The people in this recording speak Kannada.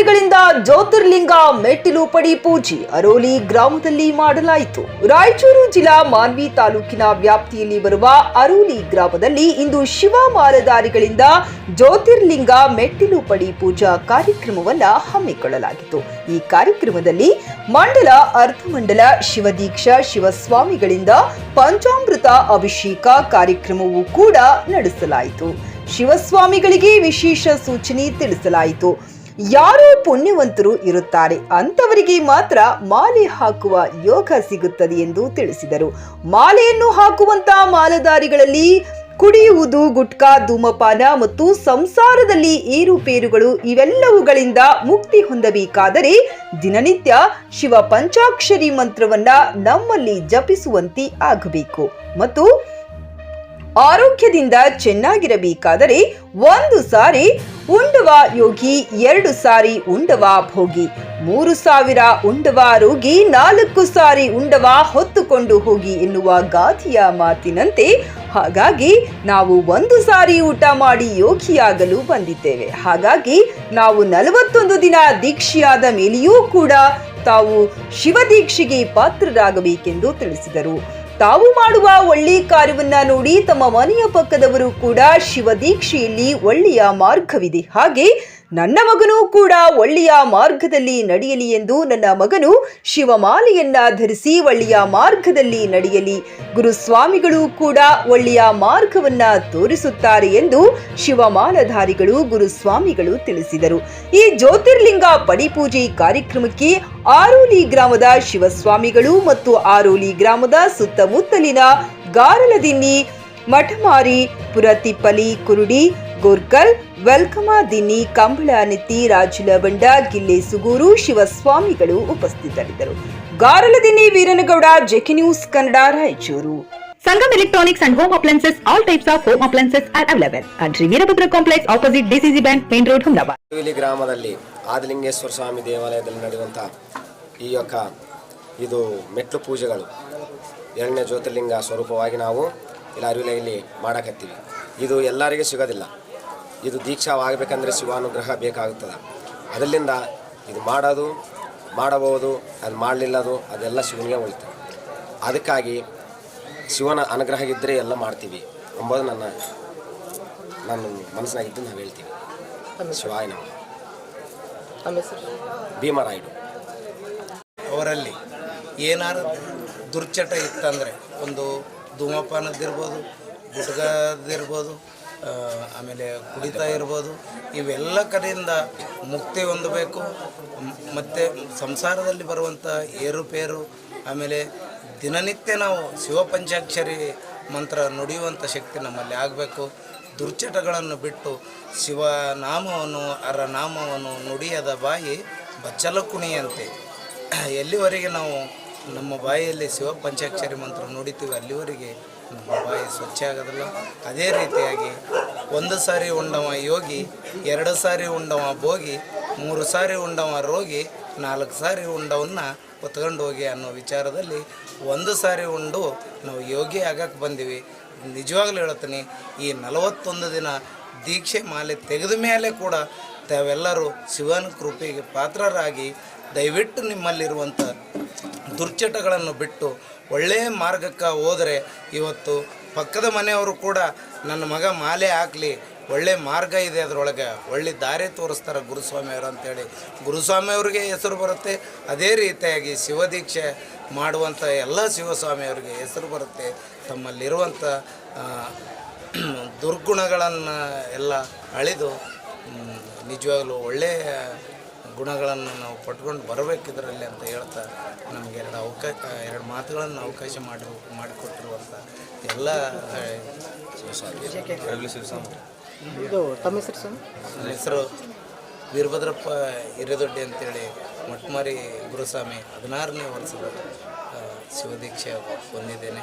ಮಾಲಾಧಾರಿಗಳಿಂದ ಜ್ಯೋತಿರ್ಲಿಂಗ ಮೆಟ್ಟಿಲು ಪಡಿ ಪೂಜೆ ಅರೋಲಿ ಗ್ರಾಮದಲ್ಲಿ ಮಾಡಲಾಯಿತು. ರಾಯಚೂರು ಜಿಲ್ಲಾ ಮಾನ್ವಿ ತಾಲೂಕಿನ ವ್ಯಾಪ್ತಿಯಲ್ಲಿ ಬರುವ ಅರೋಲಿ ಗ್ರಾಮದಲ್ಲಿ ಇಂದು ಶಿವ ಮಾಲಧಾರಿಗಳಿಂದ ಜ್ಯೋತಿರ್ಲಿಂಗ ಮೆಟ್ಟಿಲು ಪಡಿ ಪೂಜಾ ಕಾರ್ಯಕ್ರಮವನ್ನು ಹಮ್ಮಿಕೊಳ್ಳಲಾಗಿತ್ತು. ಈ ಕಾರ್ಯಕ್ರಮದಲ್ಲಿ ಮಂಡಲ, ಅರ್ಧಮಂಡಲ, ಶಿವದೀಕ್ಷಾ, ಶಿವಸ್ವಾಮಿಗಳಿಂದ ಪಂಚಾಮೃತ ಅಭಿಷೇಕ ಕಾರ್ಯಕ್ರಮವೂ ಕೂಡ ನಡೆಸಲಾಯಿತು. ಶಿವಸ್ವಾಮಿಗಳಿಗೆ ವಿಶೇಷ ಸೂಚನೆ ತಿಳಿಸಲಾಯಿತು. ಯಾರು ಪುಣ್ಯವಂತರು ಇರುತ್ತಾರೆ ಅಂತವರಿಗೆ ಮಾತ್ರ ಮಾಲೆ ಹಾಕುವ ಯೋಗ ಸಿಗುತ್ತದೆ ಎಂದು ತಿಳಿಸಿದರು. ಮಾಲೆಯನ್ನು ಹಾಕುವಂತ ಮಾಲಧಾರಿಗಳಲ್ಲಿ ಕುಡಿಯುವುದು, ಗುಟ್ಕಾ, ಧೂಮಪಾನ ಮತ್ತು ಸಂಸಾರದಲ್ಲಿ ಏರುಪೇರುಗಳು ಇವೆಲ್ಲವುಗಳಿಂದ ಮುಕ್ತಿ ಹೊಂದಬೇಕಾದರೆ ದಿನನಿತ್ಯ ಶಿವ ಪಂಚಾಕ್ಷರಿ ಮಂತ್ರವನ್ನ ನಮ್ಮಲ್ಲಿ ಜಪಿಸುವಂತೆ ಆಗಬೇಕು. ಮತ್ತು ಆರೋಗ್ಯದಿಂದ ಚೆನ್ನಾಗಿರಬೇಕಾದರೆ ಒಂದು ಸಾರಿ ಉಂಡವ ಯೋಗಿ, ಎರಡು ಸಾರಿ ಉಂಡವ ಭೋಗಿ, ಮೂರು ಸಾವಿರ ಉಂಡವ ರೋಗಿ, ನಾಲ್ಕು ಸಾರಿ ಉಂಡವ ಹೊತ್ತುಕೊಂಡು ಹೋಗಿ ಎನ್ನುವ ಗಾದೆಯ ಮಾತಿನಂತೆ ಹಾಗಾಗಿ ನಾವು ಒಂದು ಸಾರಿ ಊಟ ಮಾಡಿ ಯೋಗಿಯಾಗಲು ಬಂದಿದ್ದೇವೆ. ಹಾಗಾಗಿ ನಾವು ನಲವತ್ತೊಂದು ದಿನ ದೀಕ್ಷೆಯಾದ ಮೇಲೆಯೂ ಕೂಡ ತಾವು ಶಿವದೀಕ್ಷೆಗೆ ಪಾತ್ರರಾಗಬೇಕೆಂದು ತಿಳಿಸಿದರು. ತಾವು ಮಾಡುವ ಒಳ್ಳೆಯ ಕಾರ್ಯವನ್ನ ನೋಡಿ ತಮ್ಮ ಮನೆಯ ಪಕ್ಕದವರು ಕೂಡ ಶಿವದೀಕ್ಷೆಯಲ್ಲಿ ಒಳ್ಳೆಯ ಮಾರ್ಗವಿದೆ. ಹಾಗೆ ನನ್ನ ಮಗನೂ ಕೂಡ ಒಳ್ಳೆಯ ಮಾರ್ಗದಲ್ಲಿ ನಡೆಯಲಿ ಎಂದು ನನ್ನ ಮಗನು ಶಿವಮಾಲೆಯನ್ನ ಧರಿಸಿ ಒಳ್ಳೆಯ ಮಾರ್ಗದಲ್ಲಿ ನಡೆಯಲಿ. ಗುರುಸ್ವಾಮಿಗಳು ಕೂಡ ಒಳ್ಳೆಯ ಮಾರ್ಗವನ್ನ ತೋರಿಸುತ್ತಾರೆ ಎಂದು ಶಿವಮಾಲಧಾರಿಗಳು ಗುರುಸ್ವಾಮಿಗಳು ತಿಳಿಸಿದರು. ಈ ಜ್ಯೋತಿರ್ಲಿಂಗ ಪಡಿಪೂಜೆ ಕಾರ್ಯಕ್ರಮಕ್ಕೆ ಆರೋಲಿ ಗ್ರಾಮದ ಶಿವಸ್ವಾಮಿಗಳು ಮತ್ತು ಆರೋಲಿ ಗ್ರಾಮದ ಸುತ್ತಮುತ್ತಲಿನ ಗಾರಲದಿನ್ನಿ, ಮಠಮಾರಿ, ಪುರತಿಪ್ಪಲಿ, ಕುರುಡಿ ಗೋರ್ಕಲ್ ವೆಲ್ಕಮ ದಿನ್ನಿ ಕಂಬಳ ನೆತ್ತಿ ರಾಜುಲ ಬಂಡ ಗಿಲ್ಲೆ ಸುಗೂರು ಶಿವಸ್ವಾಮಿಗಳು ಉಪಸ್ಥಿತರಿದ್ದರು Garaladinni Veeranagouda JK news Kannada Raichur Sangam Electronics and Home Appliances, all types of home appliances are available at Sri Veerabhadra Complex opposite DCC Bank, Main Road, Ahmedabad. ಇಲ್ಲಿ ಗ್ರಾಮದಲ್ಲಿ ಆದಿಲಿಂಗೇಶ್ವರ ಸ್ವಾಮಿ ದೇವಾಲಯದಲ್ಲಿ ನಡೆಯುವಂಥ ಈ యొక్క ಇದು ಮೆಟ್ಲು ಪೂಜೆಗಳು ಎರಡನೇ ಜ್ಯೋತಿರ್ಲಿಂಗ ಸ್ವರೂಪವಾಗಿ ನಾವು ಇಲ್ಲಿ ಅರಿವಿಲೆಯಲ್ಲಿ ಮಾಡಕತ್ತೀವಿ ಇದು ಎಲ್ಲರಿಗೆ ಸಿಗೋದಿಲ್ಲ ಇದು ದೀಕ್ಷಾವಾಗಬೇಕಂದ್ರೆ ಶಿವಾನುಗ್ರಹ ಬೇಕಾಗುತ್ತದೆ. ಅದರಿಂದ ಇದು ಮಾಡೋದು ಮಾಡಬಹುದು ಅದು ಮಾಡಲಿಲ್ಲದು ಅದೆಲ್ಲ ಶಿವನಿಗೆ ಉಳಿತು ಅದಕ್ಕಾಗಿ ಶಿವನ ಅನುಗ್ರಹ ಇದ್ದರೆ ಎಲ್ಲ ಮಾಡ್ತೀವಿ ಎಂಬುದು ನನ್ನ ನನ್ನ ಮನಸ್ಸಿನಾಗಿದ್ದು ನಾವು ಹೇಳ್ತೀವಿ. ಶಿವಾಯ ನಮಃ. ಭೀಮರಾಯುಡು ಅವರಲ್ಲಿ ಏನಾರು ದುರ್ಚಟ ಇತ್ತಂದರೆ ಒಂದು ಧೂಮಪಾನದ್ದಿರ್ಬೋದು ಗುಟ್ಕದಿರ್ಬೋದು ಆ, ಆಮೇಲೆ ಕುಡಿತಾ ಇರ್ಬೋದು. ಇವೆಲ್ಲ ಕಡೆಯಿಂದ ಮುಕ್ತಿ ಹೊಂದಬೇಕು. ಮತ್ತು ಸಂಸಾರದಲ್ಲಿ ಬರುವಂಥ ಏರುಪೇರು, ಆಮೇಲೆ ದಿನನಿತ್ಯ ನಾವು ಶಿವಪಂಚಾಕ್ಷರಿ ಮಂತ್ರ ನುಡಿಯುವಂಥ ಶಕ್ತಿ ನಮ್ಮಲ್ಲಿ ಆಗಬೇಕು. ದುರ್ಚಟಗಳನ್ನು ಬಿಟ್ಟು ಶಿವನಾಮವನ್ನು ಅರ ನಾಮವನ್ನು ನುಡಿಯದ ಬಾಯಿ ಬಚ್ಚಲ ಕುಣಿಯಂತೆ ಎಲ್ಲಿವರೆಗೆ ನಾವು ನಮ್ಮ ಬಾಯಿಯಲ್ಲಿ ಶಿವ ಪಂಚಾಕ್ಷರಿ ಮಂತ್ರ ನೋಡಿತೀವಿ ಅಲ್ಲಿವರೆಗೆ ನಮ್ಮ ಬಾಯಿ ಸ್ವಚ್ಛ ಆಗೋದಿಲ್ಲ. ಅದೇ ರೀತಿಯಾಗಿ ಒಂದು ಸಾರಿ ಉಂಡವ ಯೋಗಿ, ಎರಡು ಸಾರಿ ಉಂಡವ ಭೋಗಿ, ಮೂರು ಸಾರಿ ಉಂಡವ ರೋಗಿ, ನಾಲ್ಕು ಸಾರಿ ಉಂಡವನ್ನ ಹೊತ್ಕೊಂಡು ಹೋಗಿ ಅನ್ನೋ ವಿಚಾರದಲ್ಲಿ ಒಂದು ಸಾರಿ ಉಂಡು ನಾವು ಯೋಗಿ ಆಗಕ್ಕೆ ಬಂದೀವಿ. ನಿಜವಾಗ್ಲೂ ಹೇಳ್ತೀನಿ, ಈ ನಲವತ್ತೊಂದು ದಿನ ದೀಕ್ಷೆ ಮಾಲೆ ತೆಗೆದ ಮೇಲೆ ಕೂಡ ತಾವೆಲ್ಲರೂ ಶಿವನ ಕೃಪೆಗೆ ಪಾತ್ರರಾಗಿ ದಯವಿಟ್ಟು ನಿಮ್ಮಲ್ಲಿರುವಂಥ ದುರ್ಚಟಗಳನ್ನು ಬಿಟ್ಟು ಒಳ್ಳೆಯ ಮಾರ್ಗಕ್ಕೆ ಹೋದರೆ ಇವತ್ತು ಪಕ್ಕದ ಮನೆಯವರು ಕೂಡ ನನ್ನ ಮಗ ಮಾಲೆ ಹಾಕಲಿ, ಒಳ್ಳೆ ಮಾರ್ಗ ಇದೆ ಅದರೊಳಗೆ. ಒಳ್ಳೆ ದಾರಿ ತೋರಿಸ್ತಾರೆ ಗುರುಸ್ವಾಮಿಯವರು ಅಂತೇಳಿ. ಗುರುಸ್ವಾಮಿಯವ್ರಿಗೆ ಹೆಸರು ಬರುತ್ತೆ. ಅದೇ ರೀತಿಯಾಗಿ ಶಿವದೀಕ್ಷೆ ಮಾಡುವಂಥ ಎಲ್ಲ ಶಿವಸ್ವಾಮಿಯವರಿಗೆ ಹೆಸರು ಬರುತ್ತೆ. ತಮ್ಮಲ್ಲಿರುವಂಥ ದುರ್ಗುಣಗಳನ್ನು ಎಲ್ಲ ಅಳಿದು ನಿಜವಾಗಲೂ ಒಳ್ಳೆಯ ಗುಣಗಳನ್ನು ನಾವು ಪಟ್ಕೊಂಡು ಬರಬೇಕಿದ್ರಲ್ಲಿ ಅಂತ ಹೇಳ್ತಾ ನಮಗೆ ಎರಡು ಅವಕಾಶ ಎರಡು ಮಾತುಗಳನ್ನು ಅವಕಾಶ ಮಾಡಿ ಮಾಡಿಕೊಟ್ಟಿರುವಂಥ ಎಲ್ಲ ಇದು ತಮ್ಮ ಹೆಸರು ಸರ್? ನನ್ನ ಹೆಸರು ವೀರಭದ್ರಪ್ಪ ಹಿರೇದೊಡ್ಡಿ ಅಂತೇಳಿ ಮೊಟ್ಟಮಾರಿ ಗುರುಸ್ವಾಮಿ ಹದಿನಾರನೇ ವರ್ಷದ ಶಿವದೀಕ್ಷೆ ಹೊಂದಿದ್ದೇನೆ